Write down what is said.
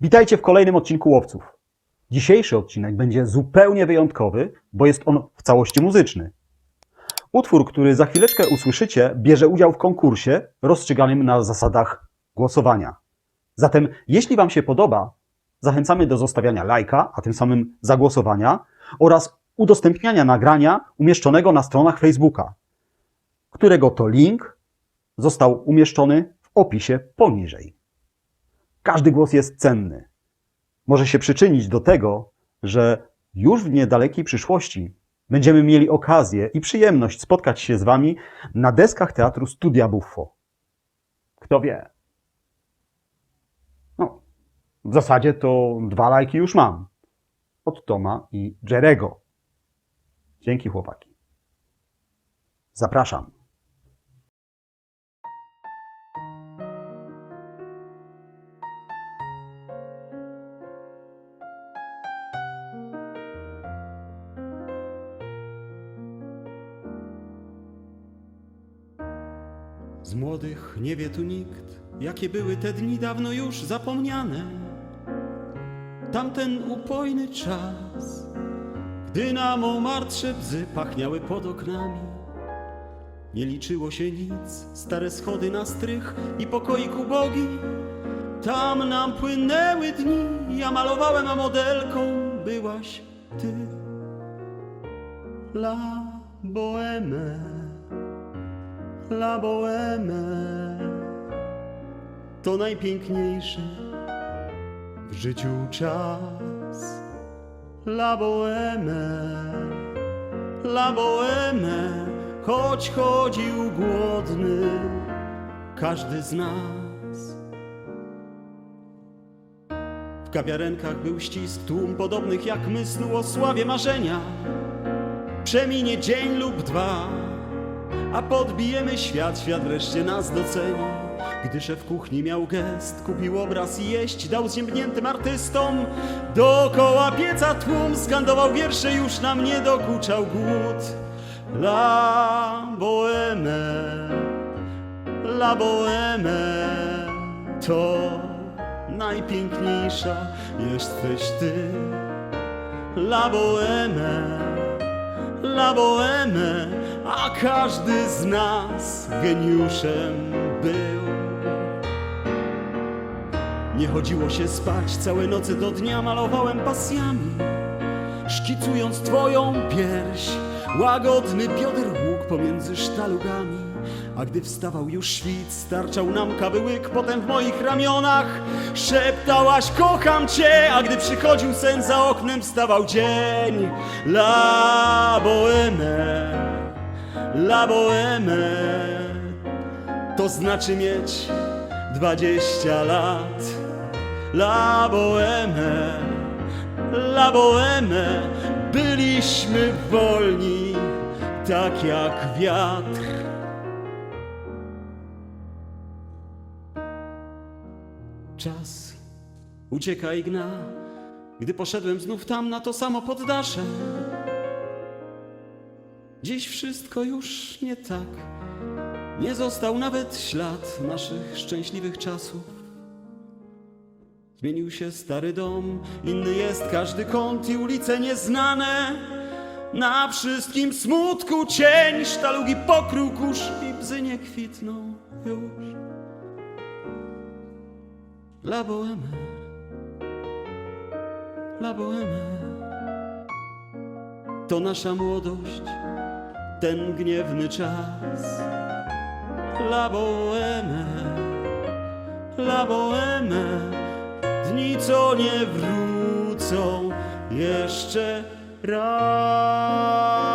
Witajcie w kolejnym odcinku Łowców. Dzisiejszy odcinek będzie zupełnie wyjątkowy, bo jest on w całości muzyczny. Utwór, który za chwileczkę usłyszycie, bierze udział w konkursie rozstrzyganym na zasadach głosowania. Zatem, jeśli Wam się podoba, zachęcamy do zostawiania lajka, a tym samym zagłosowania oraz udostępniania nagrania umieszczonego na stronach Facebooka, którego to link został umieszczony w opisie poniżej. Każdy głos jest cenny. Może się przyczynić do tego, że już w niedalekiej przyszłości będziemy mieli okazję i przyjemność spotkać się z Wami na deskach teatru Studia Buffo. Kto wie? No, w zasadzie to dwa lajki już mam. Od Toma i Jerego. Dzięki chłopaki. Zapraszam. Z młodych nie wie tu nikt, jakie były te dni dawno już zapomniane. Tamten upojny czas, gdy na Montmartre bzy pachniały pod oknami. Nie liczyło się nic, stare schody na strych i pokoik ubogi. Tam nam płynęły dni, ja malowałem, a modelką byłaś ty. La Boheme. La Boheme to najpiękniejszy w życiu czas. La Boheme, La Boheme, choć chodził głodny każdy z nas. W kawiarenkach był ścisk, tłum podobnych jak my snu o sławie marzenia. Przeminie dzień lub dwa, a podbijemy świat, świat wreszcie nas doceni. Gdy szef kuchni miał gest, kupił obraz i jeść, dał zziębniętym artystom. Dookoła pieca tłum skandował wiersze, już nam nie dokuczał głód. La Boheme, La Boheme, to najpiękniejsza jesteś ty. La Boheme, La Boheme, a każdy z nas geniuszem był. Nie chodziło się spać, całe noce do dnia malowałem pasjami, szkicując twoją pierś, łagodny bioder łuk pomiędzy sztalugami. A gdy wstawał już świt, starczał nam kawy łyk, potem w moich ramionach szeptałaś kocham cię, a gdy przychodził sen za oknem, wstawał dzień. La boheme, la boheme, to znaczy mieć dwadzieścia lat. La boheme, la boheme, byliśmy wolni, tak jak wiatr. Czas ucieka i gna, gdy poszedłem znów tam na to samo poddasze. Dziś wszystko już nie tak, nie został nawet ślad naszych szczęśliwych czasów. Zmienił się stary dom, inny jest każdy kąt i ulice nieznane. Na wszystkim smutku cień, sztalugi pokrył kurz i bzy nie kwitną już. La Boheme, La Boheme, to nasza młodość, ten gniewny czas. La Boheme, La Boheme, dni co nie wrócą jeszcze raz.